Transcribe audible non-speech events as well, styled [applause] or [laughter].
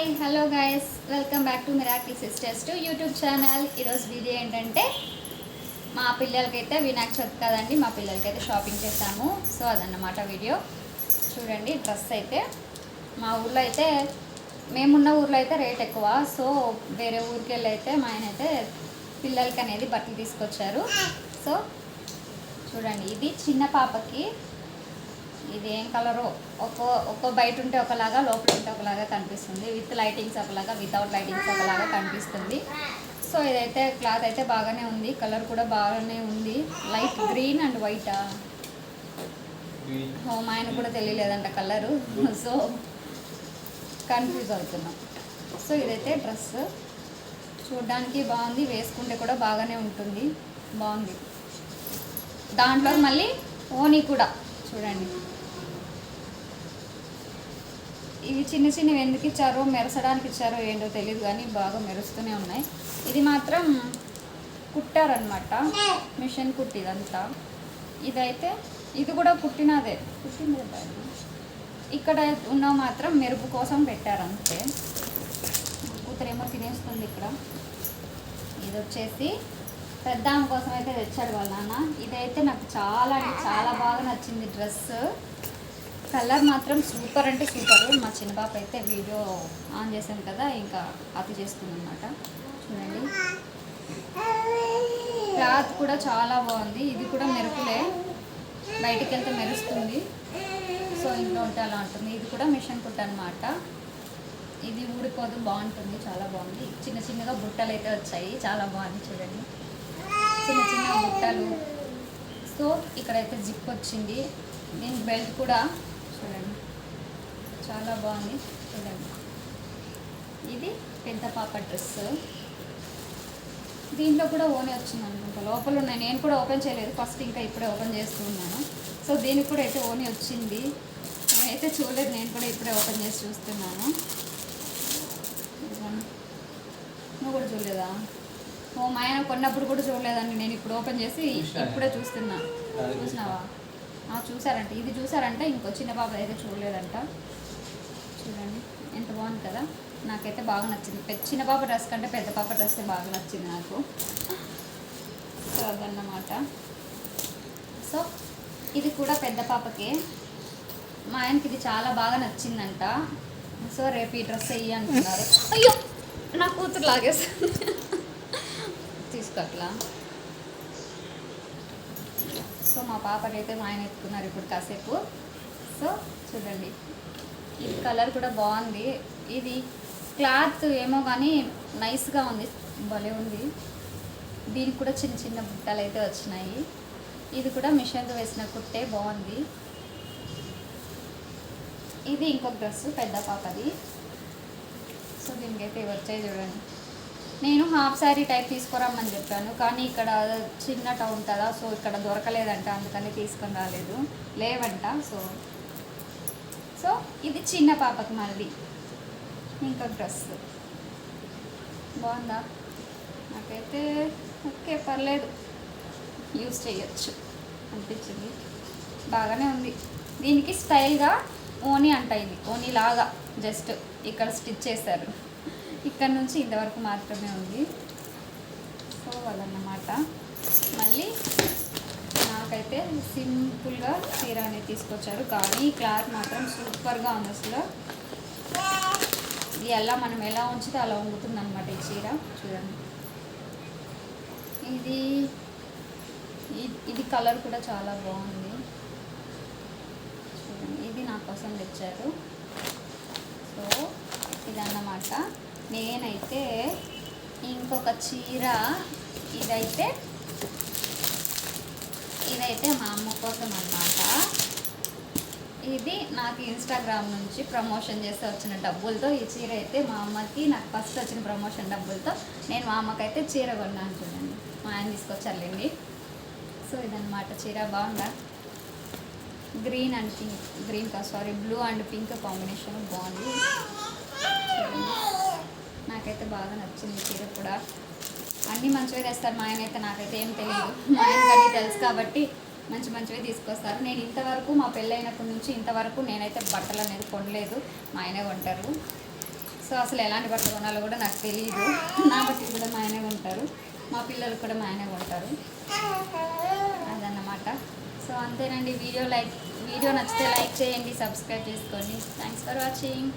Hi hello guys welcome back to Miracle Sisters to YouTube channel ఈరోజు video ఏంటంటే మా పిల్లలకైతే వినాయక చవితి కదండి మా పిల్లలకైతే షాపింగ్ చేశాము సో అదన్నమాట వీడియో చూడండి డ్రెస్ అయితే. మా ఊర్లో అయితే మేమున్న ఊర్లో అయితే రేట్ ఎక్కువ. సో వేరే ఊరికి వెళ్ళి అయితే మా ఆయన అయితే పిల్లలకి అనేది బట్టలు తీసుకొచ్చారు. సో చూడండి ఇది చిన్న పాపకి ఇది ఏం కలరో? ఒక్కో ఒక్కో బయట ఉంటే ఒకలాగా లోపల ఉంటే ఒకలాగా కనిపిస్తుంది. విత్ లైటింగ్స్ ఒకలాగా వితౌట్ లైటింగ్స్ ఒకలాగా కనిపిస్తుంది. సో ఇదైతే క్లాత్ అయితే బాగానే ఉంది. కలర్ కూడా బాగానే ఉంది. లైట్ గ్రీన్ అండ్ వైటా? హోమ్ ఆయన కూడా తెలియలేదంట కలరు. సో కన్ఫ్యూజ్ అవుతున్నాం. సో ఇదైతే డ్రెస్. చూడడానికి బాగుంది. వేసుకుంటే కూడా బాగానే ఉంటుంది. బాగుంది. దాంట్లో మళ్ళీ ఓనీ కూడా. చూడండి. ఇవి చిన్న చిన్నవి ఎందుకు ఇచ్చారో మెరసడానికి ఇచ్చారో ఏంటో తెలియదు కానీ బాగా మెరుస్తూనే ఉన్నాయి. ఇది మాత్రం కుట్టారనమాట మిషన్ కుట్టిదంతా. ఇదైతే ఇది కూడా కుట్టినదే. కుట్టినదే ఇక్కడ ఉన్న మాత్రం మెరుపు కోసం పెట్టారు అంతే కూతురేమో తినేస్తుంది ఇక్కడ. ఇది వచ్చేసి పెద్ద కోసం అయితే తెచ్చాడు వాళ్ళ నాన్న. ఇదైతే నాకు చాలా అంటే చాలా బాగా నచ్చింది డ్రెస్ కలర్ మాత్రం సూపర్ అంటే సూపర్. మా చిన్న పాప అయితే వీడియో ఆన్ చేశాను కదా ఇంకా అతి చేస్తుంది అనమాట చూడండి. క్లాత్ కూడా చాలా బాగుంది. ఇది కూడా మెరుపులే. బయటికి వెళ్తే మెరుస్తుంది. సో ఇంట్లో ఉంటే అలా ఉంటుంది. ఇది కూడా మిషన్ కుట్ట అనమాట ఇది ఊడిపోదు బాగుంటుంది చాలా బాగుంది. చిన్న చిన్నగా బుట్టలు అయితే వచ్చాయి. చాలా బాగుంది చూడండి. చిన్న చిన్న బుట్టలు. సో ఇక్కడైతే జిప్ వచ్చింది. దీని బెల్ట్ కూడా చూడండి. చాలా బాగుంది. చూడండి. ఇది పెద్ద పాప డ్రెస్. దీంట్లో కూడా ఓనే వచ్చింది అనుకుంటా లోపల ఉన్నాయి. నేను కూడా ఓపెన్ చేయలేదు. ఫస్ట్ ఇంకా ఇప్పుడే ఓపెన్ చేస్తున్నాను సో దీనికి కూడా అయితే ఓని వచ్చింది. నేనైతే చూడలేదు. నేను కూడా ఇప్పుడే ఓపెన్ చేసి చూస్తున్నాను. నువ్వు కూడా చూడలేదా? ఓ మా ఆయన కొన్నప్పుడు కూడా చూడలేదండి. నేను ఇప్పుడు ఓపెన్ చేసి. ఇప్పుడే చూస్తున్నా. చూసినావా? చూసారంట ఇది చూసారంట ఇంకో చిన్న పాప అయితే చూడలేదంట. చూడండి. ఎంత బాగుంది కదా. నాకైతే బాగా నచ్చింది. చిన్న పాప డ్రెస్ కంటే పెద్ద పాప డ్రెస్ బాగా నచ్చింది నాకు. సో అదన్నమాట. సో ఇది కూడా పెద్ద పాపకే. మా ఆయనకి ఇది చాలా బాగా నచ్చిందంట. సో రేపు ఈ డ్రెస్ వెయ్యి అంటున్నారు. అయ్యో! నా కూతురు లాగేస్తుంది [laughs] తీసుకోట్లా సో మా పాపకైతే మా ఆయన ఎత్తుకున్నారు ఇప్పుడు కాసేపు. సో చూడండి ఈ కలర్ కూడా బాగుంది. ఇది క్లాత్ ఏమో కానీ నైస్గా ఉంది భలే ఉంది. దీనికి కూడా చిన్న చిన్న బుట్టలు అయితే వచ్చినాయి. ఇది కూడా మిషన్తో వేసిన కుట్టే బాగుంది. ఇది ఇంకొక డ్రెస్ పెద్ద పాపది. సో దీనికైతే వచ్చాయి చూడండి. నేను హాఫ్ శారీ టైప్ తీసుకురమ్మని చెప్పాను. కానీ ఇక్కడ చిన్న టౌన్ కదా సో ఇక్కడ దొరకలేదంట అందుకని తీసుకొని రాలేదు. లేవంట సో. సో ఇది చిన్న పాపకి మళ్ళీ. ఇంకా డ్రెస్. బాగుందా? నాకైతే ఓకే పర్లేదు. యూస్ చేయొచ్చు అనిపించింది. బాగానే ఉంది. దీనికి స్టైల్గా ఓనీ అంట ఇది. ఓనీ లాగా జస్ట్ ఇక్కడ స్టిచ్ చేశారు. ఇక్కడ నుంచి ఇంతవరకు మాత్రమే ఉంది. సో అదన్నమాట. మళ్ళీ నాకైతే సింపుల్గా చీర అనేది తీసుకొచ్చారు. కానీ క్లాత్ మాత్రం సూపర్గా ఉంది అసలు. ఇది ఎలా మనం ఎలా ఉంచితే అలా ఉంగుతుంది అనమాట ఈ చీర. చూడండి. ఇది ఇది కలర్ కూడా చాలా బాగుంది. చూడండి. ఇది నా కోసం తెచ్చారు. సో ఇదన్నమాట. నేనైతే ఇంకొక చీర ఇదైతే ఇదైతే మా అమ్మ కోసం అన్నమాట. ఇది నాకు ఇన్స్టాగ్రామ్ నుంచి ప్రమోషన్ చేస్తే వచ్చిన డబ్బులతో ఈ చీర అయితే మా అమ్మకి నాకు ఫస్ట్ వచ్చిన ప్రమోషన్ డబ్బులతో నేను మా అమ్మకైతే చీర కొన్నాను చూడండి మా ఆయన తీసుకొచ్చారులేండి. సో ఇదన్నమాట చీర. బాగుందా? గ్రీన్ అండ్ పింక్ గ్రీన్ కా? Sorry blue and pink combination బాగుంది. నాకైతే బాగా నచ్చింది చీర కూడా. అన్నీ మంచివే తెస్తారు మా ఆయన అయితే నాకైతే ఏం తెలియదు [laughs] మా ఆయనకి తెలుసు కాబట్టి మంచి మంచివే తీసుకొస్తారు. నేను ఇంతవరకు మా పెళ్ళైనప్పటి నుంచి ఇంతవరకు నేనైతే బట్టలు అనేది కొనలేదు. మా ఆయనే కొంటారు. సో సో అసలు ఎలాంటి బట్టలు కొనాలో కూడా నాకు తెలియదు నా బట్టలు కూడా మా ఆయనే కొంటారు. మా పిల్లలు కూడా మా ఆయనే కొంటారు. అదన్నమాట. సో అంతేనండి. వీడియో లైక్ వీడియో నచ్చితే లైక్ చేయండి సబ్స్క్రైబ్ చేసుకోండి. Thanks for watching